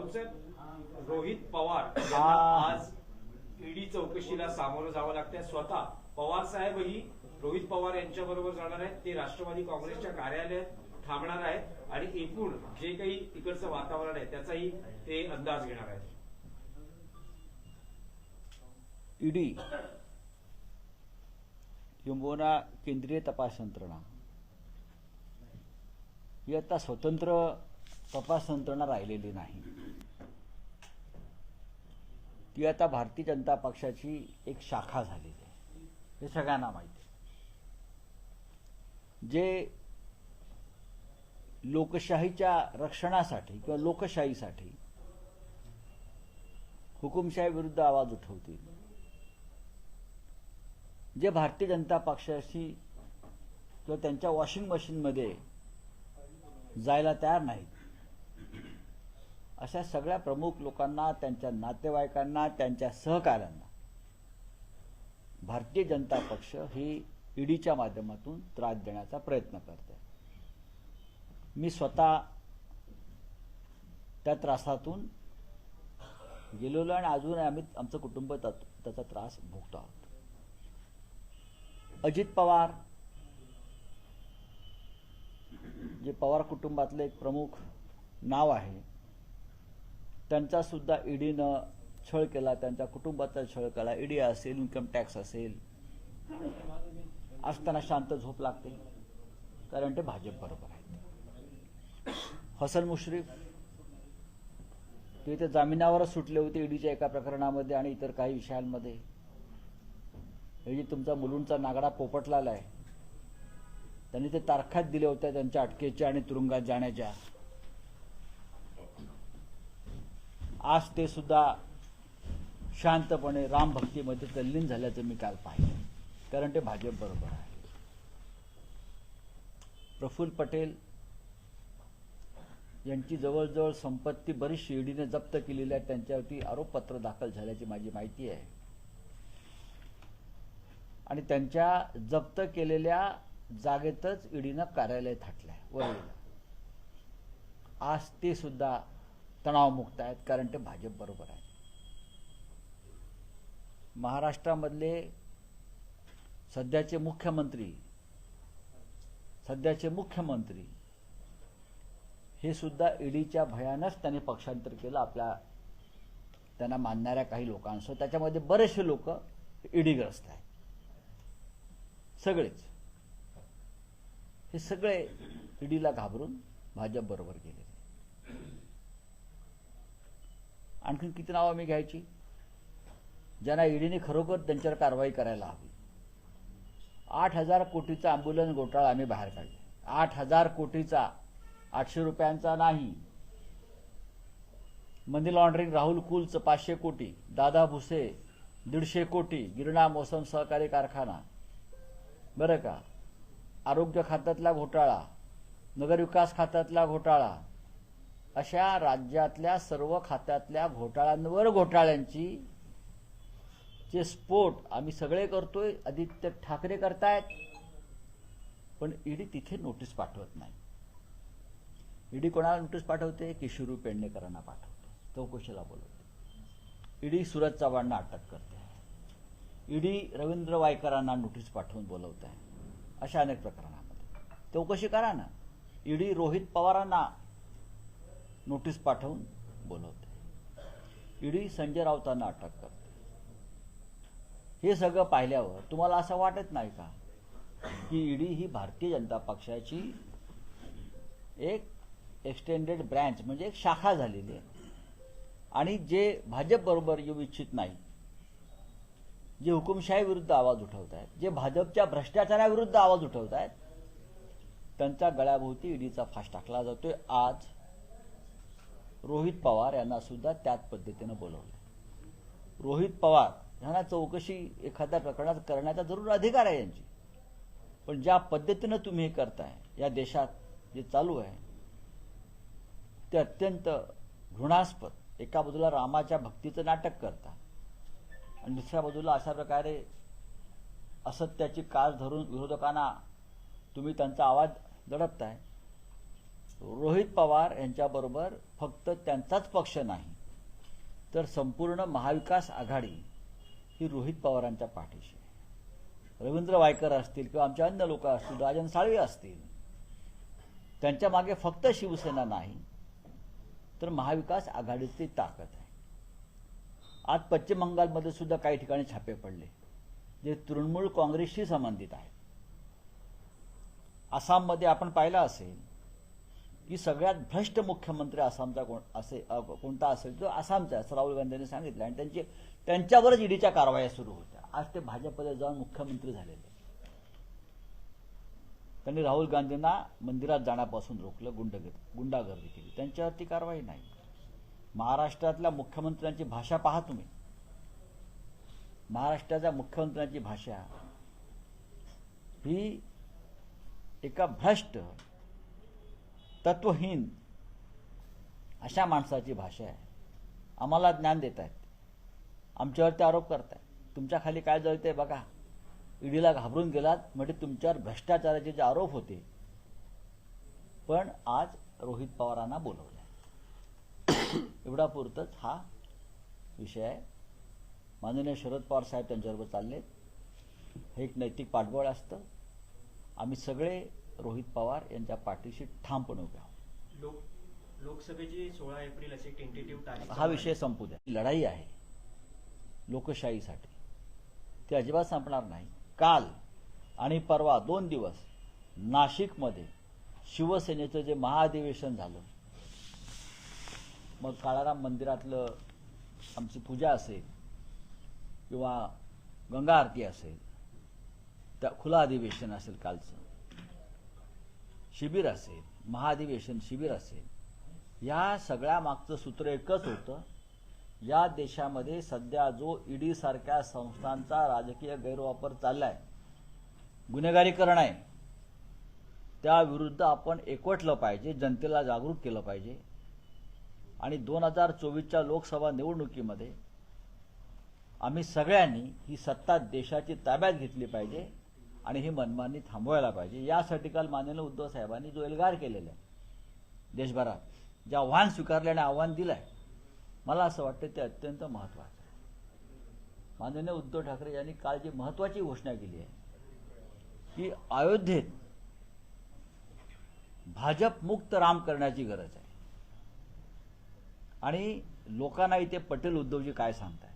राऊत साहेब रोहित पवार यांना. आज ईडी चौकशीला सामोरं जावं लागतंय. स्वतः पवार साहेबही रोहित पवार यांच्या बरोबर जाणार आहेत. ते राष्ट्रवादी काँग्रेसच्या कार्यालयात थांबणार आहेत. आणि एकूण जे काही तिकडचं वातावरण आहे त्याचाही ते अंदाज घेणार आहेत. ईडी किंबहुना केंद्रीय तपास यंत्रणा. ही आता स्वतंत्र तपास यंत्रणा राहिलेली नाही. ती आता भारतीय जनता पक्षाची एक शाखा झालेली आहे. हे सगळ्यांना माहिती आहे. जे लोकशाहीच्या रक्षणासाठी किंवा लोकशाहीसाठी हुकुमशाही विरुद्ध आवाज उठवतील. जे भारतीय जनता पक्षाशी किंवा त्यांच्या वॉशिंग मशीनमध्ये जायला तयार नाहीत अशा सगळ्या प्रमुख लोकांना त्यांच्या नातेवाईकांना त्यांच्या सहकाऱ्यांना भारतीय जनता पक्ष ही ईडीच्या माध्यमातून त्रास देण्याचा प्रयत्न करते मी स्वतः त्या त्रासातून गेलेलो आणि अजून आम्ही आमचं कुटुंब त्याचा त्रास भोगतो आहोत. अजित पवार जे पवार कुटुंबातलं एक प्रमुख नाव आहे त्यांचा सुद्धा ईडीनं छळ केला त्यांच्या कुटुंबाचा छळ केला. ईडी असेल इन्कम टॅक्स असेल असताना शांत झोप लागते. कारण ते भाजप बरोबर आहेत. हसन मुश्रीफ ते इथे जामिनावरच सुटले होते ईडीच्या एका प्रकरणामध्ये आणि इतर काही विषयांमध्ये. हे तुमचा मुलुंडचा नागडा पोपटलाला आहे. त्यांनी ते तारखात दिल्या होत्या त्यांच्या अटकेच्या आणि तुरुंगात जाण्याच्या. आज ते सुद्धा शांतपणे रामभक्तीमध्ये तल्लीन झाल्याचं मी काल पाहिलं. कारण ते भाजप बरोबर आहे. प्रफुल्ल पटेल यांची जवळजवळ संपत्ती बरीचशी ईडीने जप्त केलेली आहे. त्यांच्यावरती आरोपपत्र दाखल झाल्याची माझी माहिती आहे. आणि त्यांच्या जप्त केलेल्या जागेतच ईडीनं कार्यालय थाटलंय वरळीला. आज ते सुद्धा तणावमुक्त आहेत कारण ते भाजप बरोबर आहे. महाराष्ट्रामधले सध्याचे मुख्यमंत्री सध्याचे मुख्यमंत्री हे सुद्धा ईडीच्या भयानंच त्यांनी पक्षांतर केलं आपल्या त्यांना मानणाऱ्या काही लोकांसह त्याच्यामध्ये बरेचसे लोक ईडीग्रस्त आहेत. सगळेच. हे सगळे ईडीला घाबरून भाजप बरोबर गेले आणखीन किती नावं मी घ्यायची? ज्यांना ईडीने खरोखर त्यांच्यावर कारवाई करायला हवी. आठ हजार कोटीचा अँब्युलन्स घोटाळा आम्ही बाहेर काढले. आठ हजार कोटीचा आठशे रुपयांचा नाही. मनी लॉन्ड्रिंग राहुल कुलचं पाचशे कोटी दादा भुसे दीडशे कोटी गिरणा मोसम सहकारी कारखाना. बरं का? आरोग्य खात्यातला घोटाळा नगरविकास खात्यातला घोटाळा अशा राज्यातल्या सर्व खात्यातल्या घोटाळ्यांवर घोटाळ्यांची जे स्फोट आम्ही सगळे करतोय आदित्य ठाकरे करतायत. पण ईडी तिथे नोटीस पाठवत नाही. ईडी कोणाला नोटीस पाठवते? किशोरू पेडणेकरांना पाठवते. चौकशीला बोलवते. ईडी सुरज चव्हाणना अटक करते. ईडी रवींद्र वायकरांना नोटीस पाठवून बोलवत. आहे अशा अनेक प्रकरणामध्ये. चौकशी करा ना. ईडी रोहित पवारांना नोटीस पाठवून बोलवते. ईडी संजय राऊतांना अटक करते. हे सगळं पाहिल्यावर तुम्हाला असं वाटत नाही का की ईडी ही भारतीय जनता पक्षाची एक एक्सटेंडेड ब्रँच म्हणजे एक शाखा झालेली आहे. आणि जे भाजप बरोबर येऊ इच्छित नाही जे हुकुमशाही विरुद्ध आवाज उठवत आहेत जे भाजपच्या भ्रष्टाचाराविरुद्ध आवाज उठवत आहेत त्यांच्या गळ्याभोवती ईडीचा फास टाकला जातोय. आज रोहित पवार यांना सुद्धा त्याच पद्धतीनं बोलवलं रोहित पवार यांना चौकशी एखाद्या प्रकरणात करण्याचा जरूर अधिकार आहे यांची. पण ज्या पद्धतीनं तुम्ही हे करताय या देशात जे चालू आहे ते अत्यंत घृणास्पद. एका बाजूला रामाच्या भक्तीचं नाटक करता आणि दुसऱ्या बाजूला अशा प्रकारे असत्याची कास धरून विरोधकांना तुम्ही त्यांचा आवाज दडपताय. रोहित पवार यांच्याबरोबर फक्त त्यांचाच पक्ष नाही तर संपूर्ण महाविकास आघाडी ही रोहित पवारांच्या पाठीशी रवींद्र वायकर असतील किंवा आमचे अन्य लोक असतील राजन साळवे असतील त्यांच्या मागे फक्त शिवसेना नाही तर महाविकास आघाडीची ताकद आहे. आज पश्चिम बंगालमध्ये सुद्धा काही ठिकाणी छापे पडले जे तृणमूल काँग्रेसशी संबंधित आहेत. आसाममध्ये आपण पाहिलं असेल की सगळ्यात भ्रष्ट मुख्यमंत्री आसामचा कोण असे कोणता असेल तो आसामचा असं राहुल गांधींनी सांगितलं. आणि त्यांची त्यांच्यावरच ईडीच्या कारवाया सुरू होत्या. आज ते भाजपमध्ये जाऊन मुख्यमंत्री झालेले त्यांनी राहुल गांधींना मंदिरात जाण्यापासून रोखलं गुंडगिरी गुंडागर्दी केली. त्यांच्यावरती कारवाई नाही. महाराष्ट्रातल्या मुख्यमंत्र्यांची भाषा पहा तुम्ही. महाराष्ट्राच्या मुख्यमंत्र्यांची भाषा ही एका भ्रष्ट तत्वहीन. अशा माणसाची भाषा आहे. आम्हाला ज्ञान देत आहेत आमच्यावरती आरोप करत तुमच्या खाली काय जळते बघा. ईडीला घाबरून गेलात म्हणजे तुमच्यावर भ्रष्टाचाराचे जे आरोप होते. पण आज रोहित पवारांना बोलवलं एवढा पुरतच हा विषय आहे. माननीय शरद पवार साहेब त्यांच्याबरोबर चालले हे एक नैतिक पाठबळ असतं. आम्ही सगळे रोहित पवार यांच्या पाठीशी ठामपणे उभे आहोत. लोक लोकसभेची सोळा एप्रिल अशी टेंटेटिव्ह तारीख हा विषय संपू द्या. लढाई आहे. लोकशाहीसाठी. ती अजिबात संपणार नाही. काल आणि परवा दोन दिवस नाशिकमध्ये शिवसेनेचं जे महाधिवेशन झालं मग काळाराम मंदिरातलं आमची पूजा असेल किंवा गंगा आरती असेल त्या खुलं अधिवेशन असेल कालचं शिबिर असेल महाधिवेशन शिबिर असेल या सगळ्या मागचं सूत्र एकच होतं या देशामध्ये सध्या जो ईडी सारख्या संस्थांचा राजकीय गैरवापर चाललाय गुन्हेगारीकरण आहे त्याविरुद्ध आपण एकवटलं पाहिजे जनतेला जागरूक केलं पाहिजे. आणि दोन हजार चोवीसच्या लोकसभा निवडणुकीमध्ये आम्ही सगळ्यांनी ही सत्ता देशाची ताब्यात घेतली पाहिजे. आणि ही मनमानी थांबवायला पाहिजे. यासाठी काल माननीय उद्धव साहेबांनी जो एल्गार केलेला आहे देशभरात जे आव्हान स्वीकारल्याने आव्हान दिलं आहे मला असं वाटतं ते अत्यंत महत्वाचं आहे. माननीय उद्धव ठाकरे यांनी काल जी महत्वाची घोषणा केली आहे की अयोध्येत भाजप मुक्त राम करण्याची गरज आहे. आणि लोकांना इथे पटेल उद्धवजी काय सांगताय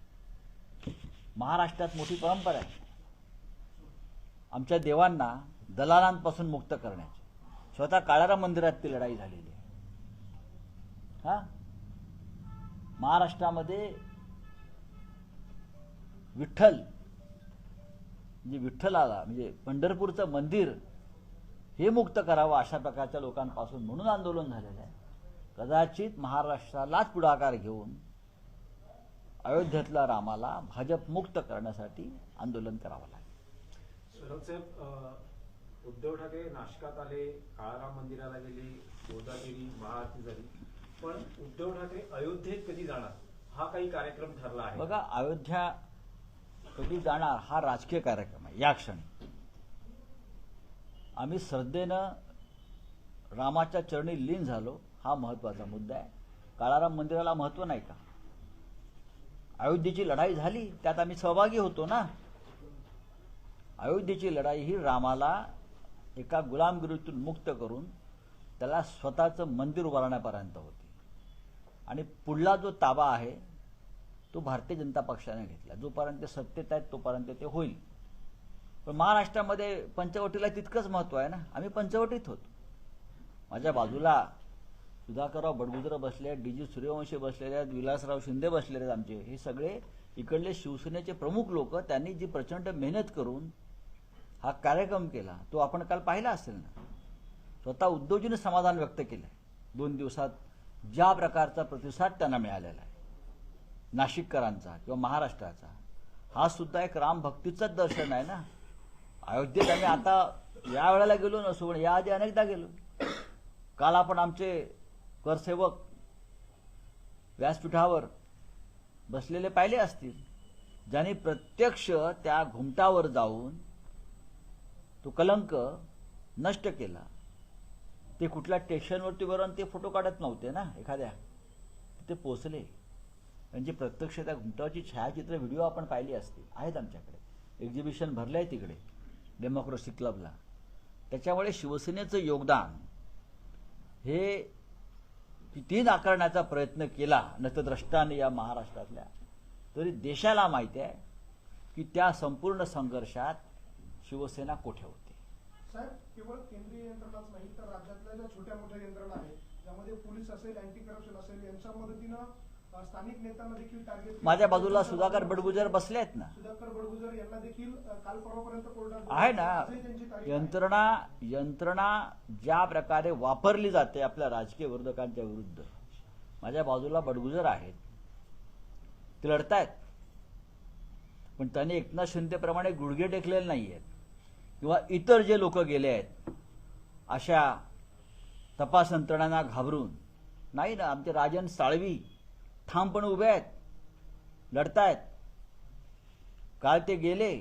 महाराष्ट्रात मोठी परंपरा आहे. आमच्या देवांना दलालांपासून मुक्त करण्याची. स्वतः काळाराम मंदिरात ती लढाई झालेली आहे. हा? महाराष्ट्रामध्ये विठ्ठल म्हणजे विठ्ठलाला म्हणजे पंढरपूरचं मंदिर हे मुक्त करावं अशा प्रकारच्या लोकांपासून म्हणून आंदोलन झालेलं आहे. कदाचित महाराष्ट्रालाच पुढाकार घेऊन अयोध्येतल्या रामाला भाजप मुक्त करण्यासाठी आंदोलन करावं लागेल. सुरज साहेब उद्धव ठाकरे नाशकात आले काळाराम मंदिराला गेले गोदागिरी महाआरती झाली. पण उद्धव ठाकरे अयोध्येत कधी जाणार? हा काही कार्यक्रम ठरला आहे. बघा अयोध्या कधी जाणार हा राजकीय कार्यक्रम आहे या क्षणी. आम्ही श्रद्धेनं रामाच्या चरणी लीन झालो हा महत्त्वाचा मुद्दा आहे. काळाराम मंदिराला महत्त्व नाही का? अयोध्येची लढाई झाली त्यात आम्ही सहभागी होतो ना? अयोध्येची लढाई ही रामाला एका गुलामगिरीतून मुक्त करून त्याला स्वतःचं मंदिर उभारण्यापर्यंत होती. आणि पुढला जो ताबा आहे तो भारतीय जनता पक्षाने घेतला. जोपर्यंत ते सत्तेत आहेत तोपर्यंत ते होईल. पण महाराष्ट्रामध्ये पंचवटीला तितकंच महत्त्व आहे ना. आम्ही पंचवटीत होतो. माझ्या बाजूला सुधाकरराव बडगुजर बसले आहेत डी जी सूर्यवंशी बसलेले आहेत विलासराव शिंदे बसलेले आहेत आमचे. हे सगळे इकडले शिवसेनेचे प्रमुख लोक त्यांनी जी प्रचंड मेहनत करून हा कार्यक्रम केला तो आपण काल पाहिला असेल ना? स्वतः उद्धवजीने समाधान व्यक्त केलं आहे दोन दिवसात ज्या प्रकारचा प्रतिसाद त्यांना मिळालेला आहे. नाशिककरांचा किंवा महाराष्ट्राचा हा सुद्धा एक रामभक्तीचंच दर्शन आहे ना? अयोध्येत आम्ही आता या वेळेला गेलो नसू पण याआधी अनेकदा गेलो. काल आपण आमचे करसेवक व्यासपीठावर बसलेले पाहिले असतील ज्यांनी प्रत्यक्ष त्या घुमटावर जाऊन तो कलंक नष्ट केला. ते कुठल्या स्टेशनवरती बरोबर ते फोटो काढत नव्हते ना एखाद्या. ते पोचले. म्हणजे प्रत्यक्ष त्या घुमटावची छायाचित्र व्हिडिओ आपण पाहिली असतील आहेत आमच्याकडे. एक्झिबिशन भरलं आहे तिकडे डेमोक्रेसी क्लबला त्याच्यामुळे शिवसेनेचं योगदान हे किती नाकारण्याचा प्रयत्न केला नतद्रष्टाने या महाराष्ट्रातल्या. तरी देशाला माहिती आहे की त्या संपूर्ण संघर्षात शिवसेना कोठे होती? साहेब केवळ केंद्रीय यंत्रणाच नाही तर राज्यातल्या ज्या छोट्या मोठ्या यंत्रणा आहेत ज्यामध्ये पोलीस असेल अँटी करप्शन असेल यांच्या मदतीनं स्थानिक नेत्यांना देखील टार्गेट माझ्या बाजूला सुधाकर बडगुजर बसले आहेत ना? सुधाकर बडगुजर यांना देखील काल परवापर्यंत कोर्टात आहे ना. यंत्रणा यंत्रणा ज्या प्रकारे वापरली जाते आपल्या राजकीय विरोधकांच्या विरुद्ध माझ्या बाजूला बडगुजर आहेत. ते लढतायत. पण त्यांनी एकनाथ शिंदेप्रमाणे गुडघे टेकलेले नाही आहेत किंवा इतर जे लोक गेले आहेत अशा तपास यंत्रणांना घाबरून नाही ना आमचे राजन साळवी ठामपणे उभे आहेत लढतायत. काल ते गेले.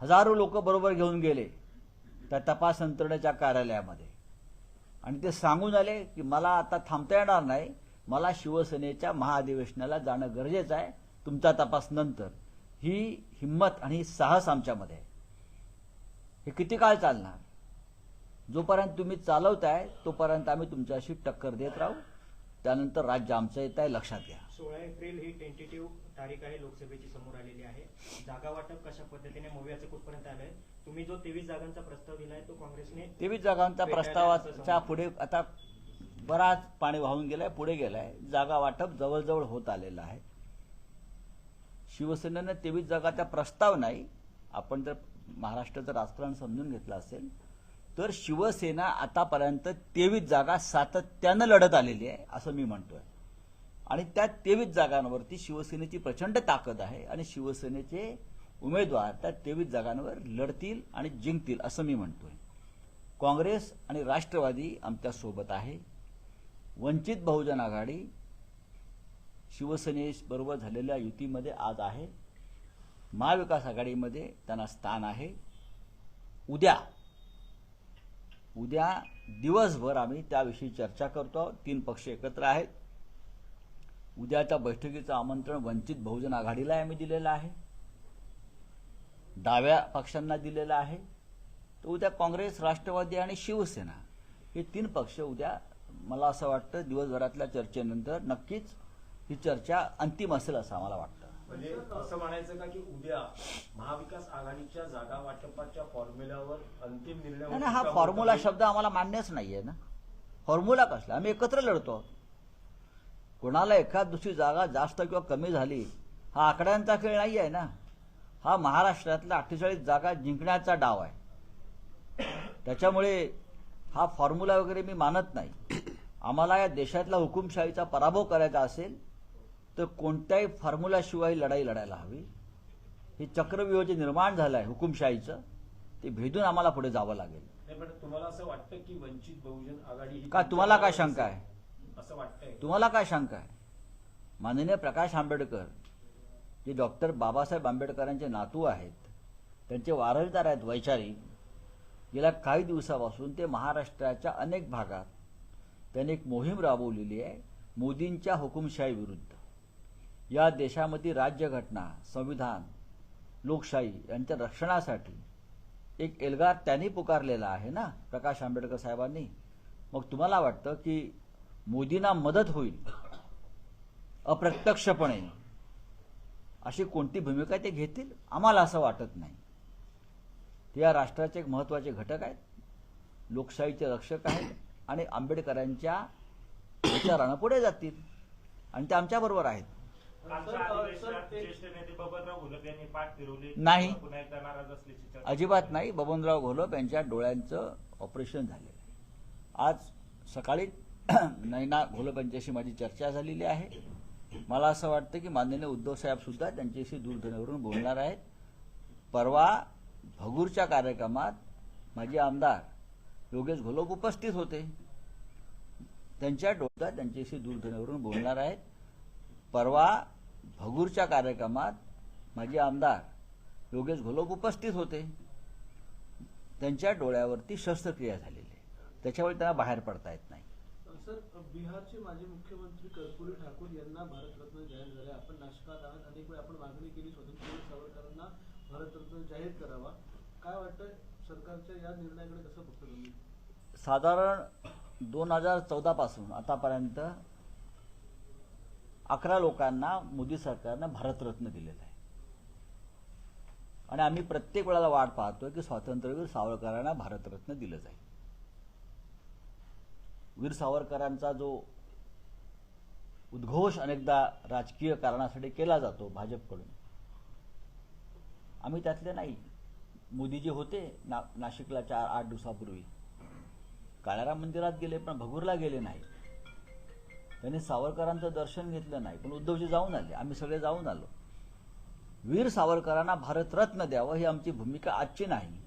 हजारो लोक बरोबर घेऊन गेले त्या तपास यंत्रणेच्या कार्यालयामध्ये. आणि ते सांगून आले की मला आता थांबता येणार नाही मला शिवसेनेच्या महाधिवेशनाला जाणं गरजेचं आहे तुमचा तपास नंतर. ही हिंमत आणि साहस आमच्यामध्ये आहे. हे किती काळ चालणार? जोपर्यंत तुम्ही चालवताय तोपर्यंत आम्ही तुमच्याशी टक्कर देत राहू. त्यानंतर राज्य आमचं येत आहे लक्षात घ्या. सोळा एप्रिल ही टेंटेटिव्ह तारीख आहे लोकसभेची समोर आलेली आहे. जागा वाटप कशा पद्धतीने मोव्याचं कुठपर्यंत आलंय? तुम्ही जो तेवीस जागांचा प्रस्ताव दिलाय तो काँग्रेसने तेवीस जागांचा प्रस्तावाच्या. पुढे आता बराच पाणी वाहून गेलाय पुढे गेलाय. जागा वाटप जवळजवळ होत आलेलं आहे. शिवसेनेनं तेवीस जागाचा प्रस्ताव नाही. आपण जर महाराष्ट्राचं राजकारण समजून घेतलं असेल तर शिवसेना आतापर्यंत तेवीस जागा सातत्यानं लढत आलेली आहे असं मी म्हणतोय. आणि त्या तेवीस जागांवरती शिवसेनेची प्रचंड ताकद आहे आणि शिवसेनेचे उमेदवार त्या तेवीस जागांवर लढतील आणि जिंकतील असं मी म्हणतोय. काँग्रेस आणि राष्ट्रवादी आमच्यासोबत आहे. वंचित बहुजन आघाडी शिवसेनेबरोबर झालेल्या युतीमध्ये आज आहे. महाविकास आघाडीमध्ये त्यांना स्थान आहे. उद्या उद्या दिवसभर आम्ही त्याविषयी चर्चा करतो तीन पक्ष एकत्र आहेत. उद्याच्या बैठकीचं आमंत्रण वंचित बहुजन आघाडीला आम्ही दिलेलं आहे. डाव्या पक्षांना दिलेलं आहे. तर उद्या काँग्रेस राष्ट्रवादी आणि शिवसेना हे तीन पक्ष उद्या मला असं वाटतं दिवसभरातल्या चर्चेनंतर नक्कीच ही चर्चा अंतिम असेल असं आम्हाला वाटतं. म्हणजे असं म्हणायचं का की उद्या महाविकास आघाडीच्या जागा वाटपाच्या फॉर्म्युल्यावर अंतिम निर्णय हा? फॉर्म्युला शब्द आम्हाला मान्यच नाहीये ना फॉर्म्युला कसला आम्ही एकत्र लढतो. कोणाला एखाद दुसरी जागा जास्त किंवा कमी झाली हा आकड्यांचा खेळ नाही आहे ना हा महाराष्ट्रातला अठ्ठेचाळीस जागा जिंकण्याचा डाव आहे त्याच्यामुळे हा फॉर्म्युला वगैरे मी मानत नाही आम्हाला या देशातला हुकुमशाहीचा पराभव करायचा असेल तर कोणत्याही फॉर्म्युलाशिवाय लढाई लढायला हवी. हे चक्रव्यूह जे निर्माण झालं आहे हुकुमशाहीचं. ते भेदून आम्हाला पुढे जावं लागेल. तुम्हाला असं वाटतं की वंचित बहुजन आघाडी का तुम्हाला काय शंका आहे? असं वाटतंय. तुम्हाला काय शंका आहे? माननीय प्रकाश आंबेडकर जे डॉक्टर बाबासाहेब आंबेडकरांचे नातू आहेत त्यांचे वारसदार आहेत वैचारिक गेल्या काही दिवसापासून ते महाराष्ट्राच्या अनेक भागात त्यांनी एक मोहीम राबवलेली आहे मोदींच्या हुकुमशाही विरुद्ध या देशामध्ये राज्यघटना संविधान लोकशाही यांच्या रक्षणासाठी एक एल्गार त्यांनी पुकारलेला आहे ना प्रकाश आंबेडकर साहेबांनी. मग तुम्हाला वाटतं की मोदींना मदत होईल? अप्रत्यक्षपणे. अशी कोणती भूमिका ते घेतील? आम्हाला असं वाटत नाही. ते या राष्ट्राचे एक महत्त्वाचे घटक आहेत. लोकशाहीचे रक्षक आहेत आणि आंबेडकरांच्या विचारानं पुढे जातील. आणि ते आमच्याबरोबर आहेत. नाही. अजिबात नाही. बबनराव घोलप यांच्या डोळ्यांचं ऑपरेशन झालेलं आहे. आज सकाळी नैना घोलप यांच्याशी माझी चर्चा झालेली आहे. मला असं वाटतं की माननीय उद्धव साहेब सुद्धा त्यांच्याशी दूरध्वनीवरून बोलणार आहेत. परवा भगूरच्या कार्यक्रमात माझे आमदार योगेश घोलप उपस्थित होते. त्यांच्या डोळ्यात त्यांच्याशी दूरध्वनीवरून बोलणार आहेत. परवा भगूरच्या कार्यक्रमात माझे आमदार योगेश घोलप उपस्थित होते. त्यांच्या डोळ्यावरती शस्त्रक्रिया झालेली आहे. त्याच्यामुळे त्यांना बाहेर पडता येत नाही. सर बिहारचे माजी मुख्यमंत्री कर्पूरी ठाकूर यांना भारतरत्न जाहीर झाले. आपण नाशकात आहात. अनेक वेळा आपण मागणी केली स्वतंत्र सावरकरांना भारतरत्न जाहीर करावा. काय वाटतं सरकारच्या या निर्णयाकडे कसं बघता तुम्ही? साधारण दोन हजार चौदा पासून आतापर्यंत अकरा लोकांना मोदी सरकारनं भारतरत्न दिलेलं आहे. आणि आम्ही प्रत्येक वेळाला वाट पाहतोय की स्वातंत्र्यवीर सावरकरांना भारतरत्न दिलं जाईल. वीर सावरकरांचा जो उद्घोष अनेकदा राजकीय कारणासाठी केला जातो भाजपकडून आम्ही त्यातले नाही. मोदीजी होते ना नाशिकला चार आठ दिवसापूर्वी काळाराम मंदिरात गेले पण भगूरला गेले नाही. त्यांनी सावरकरांचं दर्शन घेतलं नाही पण उद्धवजी जाऊन आले. आम्ही सगळे जाऊन आलो. वीर सावरकरांना भारतरत्न द्यावं ही आमची भूमिका आजची नाही.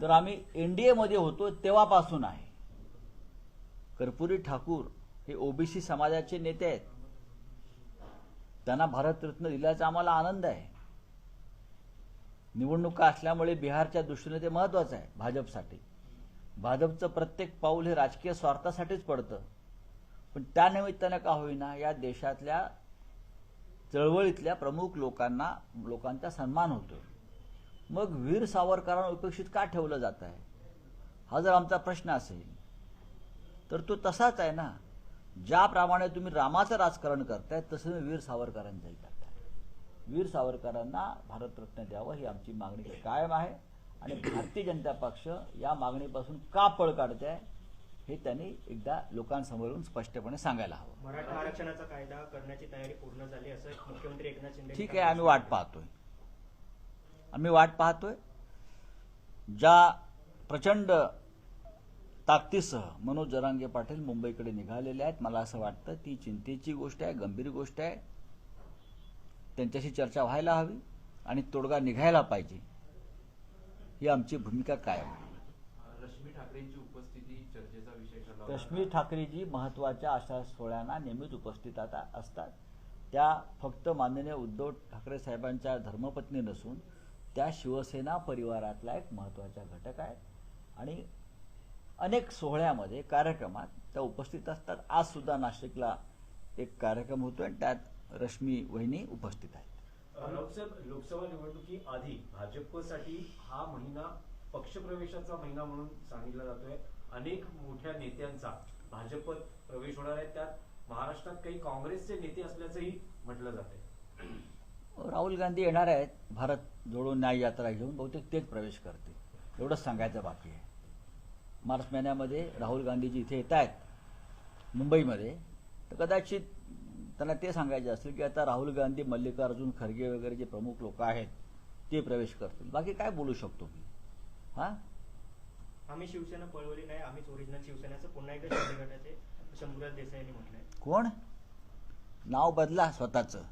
तर आम्ही एनडीएमध्ये होतो तेव्हापासून आहे. कर्पुरी ठाकूर हे ओबीसी समाजाचे नेते आहेत. त्यांना भारतरत्न दिल्याचा आम्हाला आनंद आहे. निवडणुका असल्यामुळे बिहारच्या दृष्टीने ते महत्वाचं आहे भाजपसाठी. भाजपचं प्रत्येक पाऊल हे राजकीय स्वार्थासाठीच पडतं. पण त्यानिमित्तानं का होईना या देशातल्या चळवळीतल्या प्रमुख लोकांना लोकांचा सन्मान होतो मग वीर सावरकरांना उपेक्षित का ठेवलं जात आहे? हा जर आमचा प्रश्न असेल तर तो तसाच आहे ना. ज्याप्रमाणे तुम्ही रामाचं राजकारण करताय तसं तुम्ही वीर सावरकरांचंही करताय. वीर सावरकरांना भारतरत्न द्यावं ही आमची मागणी कायम आहे. आणि भारतीय जनता पक्ष या मागणीपासून का पळ काढते हे त्यांनी एकदा लोकांसमोरून स्पष्टपणे सांगायला हवं. मराठा आरक्षणाचा कायदा करण्याची तयारी पूर्ण झाली असं मुख्यमंत्री एकनाथ शिंदे ठीक आहे आम्ही वाट पाहतोय. आम्ही वाट पाहतोय. ज्या प्रचंड ताकदीसह मनोज जरांगे पाटील मुंबईकडे निघालेले आहेत मला असं वाटतं ती चिंतेची गोष्ट आहे गंभीर गोष्ट आहे. त्यांच्याशी चर्चा व्हायला हवी आणि तोडगा निघायला पाहिजे. ही आमची भूमिका कायम आहे. रश्मी ठाकरेंची उपस्थिती चर्चेचा विषय ठरला होता. रश्मी ठाकरेजी महत्त्वाच्या अशा सोहळ्यांना नेहमीच उपस्थित आता असतात. त्या फक्त माननीय उद्धव ठाकरे साहेबांच्या धर्मपत्नी नसून त्या शिवसेना परिवारातला एक महत्त्वाचा घटक आहेत. आणि अनेक सोहळ्यामध्ये कार्यक्रमात त्या उपस्थित असतात. आज सुद्धा नाशिकला एक कार्यक्रम होतोय आणि त्यात रश्मी वहिनी उपस्थित आहेत. लोकसभा लोकसभा निवडणुकी आधी भाजपसाठी हा महिना पक्षप्रवेशाचा महिना म्हणून सांगितला जातोय. अनेक मोठ्या नेत्यांचा भाजपत प्रवेश होणार आहे. त्यात महाराष्ट्रात काही काँग्रेसचे नेते असल्याचंही म्हटलं जाते राहुल गांधी येणार आहेत. भारत जोडून न्याय यात्रा घेऊन बहुतेक तेच प्रवेश करते एवढंच सांगायचं बाकी आहे. मार्च महिन्यामध्ये राहुल गांधीजी इथे येत आहेत मुंबईमध्ये. तर कदाचित त्यांना ते सांगायचे असेल की आता राहुल गांधी मल्लिकार्जुन खरगे वगैरे जे प्रमुख लोक आहेत ते प्रवेश करतील. बाकी काय बोलू शकतो मी? हां? आम्ही शिवसेना पळवली नाही आम्हीच ओरिजिनल शिवसेनेचं पुन्हा एकदा शिंदे गटाचे शंभूराज देसाई यांनी म्हटलंय. कोण? नाव बदला स्वतःचं.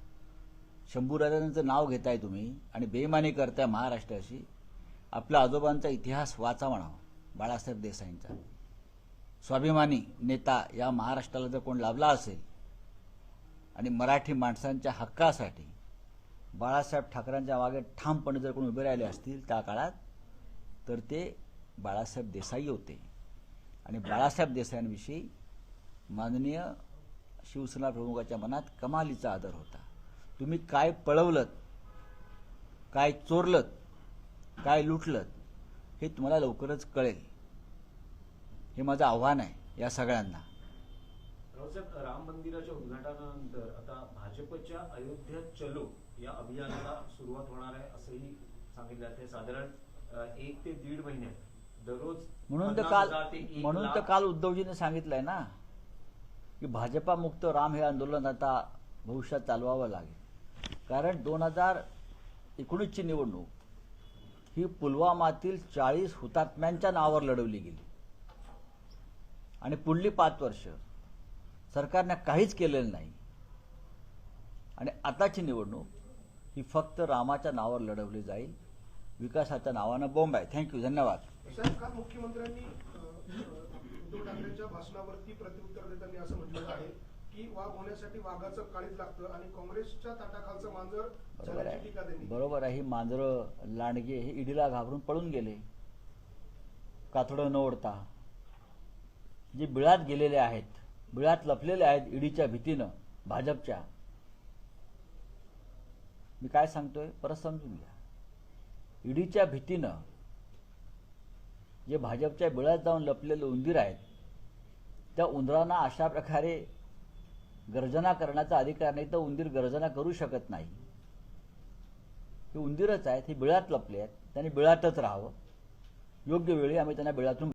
शंभूराजांचं नाव घेताय तुम्ही आणि बेमानी करताय महाराष्ट्राशी. आपल्या आजोबांचा इतिहास वाचा म्हणावा बाळासाहेब देसाईंचा. स्वाभिमानी नेता या महाराष्ट्राला जर कोण लाभला असेल आणि मराठी माणसांच्या हक्कासाठी बाळासाहेब ठाकरेंच्या मागे ठामपणे जर कोण उभे राहिले असतील त्या काळात तर ते बाळासाहेब देसाई होते. आणि बाळासाहेब देसाईंविषयी माननीय शिवसेना प्रमुखाच्या मनात कमालीचा आदर होता. तुम्ही काय पळवलं काय चोरलत काय लुटलत हे तुम्हाला लवकरच कळेल. हे माझं आव्हान आहे या सगळ्यांना. रावसाहेब राम मंदिराच्या उद्घाटनानंतर आता भाजपच्या अयोध्या चलो या अभियानाला सुरुवात होणार आहे असंही सांगितलं जाते साधारण एक ते दीड महिन्यात. म्हणून तर 50,000 काल म्हणून तर काल उद्धवजीने सांगितलंय ना की भाजपा मुक्त राम हे आंदोलन आता भविष्यात चालवावं लागेल. कारण दोन हजार एकोणीसची निवडणूक ही पुलवामातील चाळीस हुतात्म्यांच्या नावावर लढवली गेली. आणि पुढली पाच वर्ष सरकारने काहीच केलेलं नाही. आणि आताची निवडणूक ही फक्त रामाच्या नावावर लढवली जाईल. विकासाच्या नावानं बॉम्ब आहे. थँक्यू धन्यवाद. साहेब काल मुख्यमंत्र्यांनी अ, उद्धव ठाकरेंच्या भाषणावरती प्रत्युत्तर देताना असं म्हटलेलं आहे की वाघ होण्यासाठी वाघाचं काळीज लागतं आणि काँग्रेसच्या ताटाखालचं मांजर बरोबर झाल्याची टीका आहे त्यांनी बरोबर आहे. ही मांजरं लांडगे हे ईडीला घाबरून पळून गेले. कातडं न ओढता. जे बिळात गेलेले आहेत बिळात लपलेले आहेत ईडीच्या भीतीनं भाजपच्या. मी काय सांगतोय? परत समजून घ्या. ईडीच्या भीतीनं जे भाजपच्या बिळात जाऊन लपलेले उंदीर आहेत त्या उंदरांना अशा प्रकारे गर्जना करण्याचा अधिकार नाही तर उंदीर गर्जना करू शकत नाही. हे उंदीरच आहेत हे बिळात लपले आहेत त्यांनी बिळातच राहावं. योग्य वेळी आम्ही त्यांना बिळातून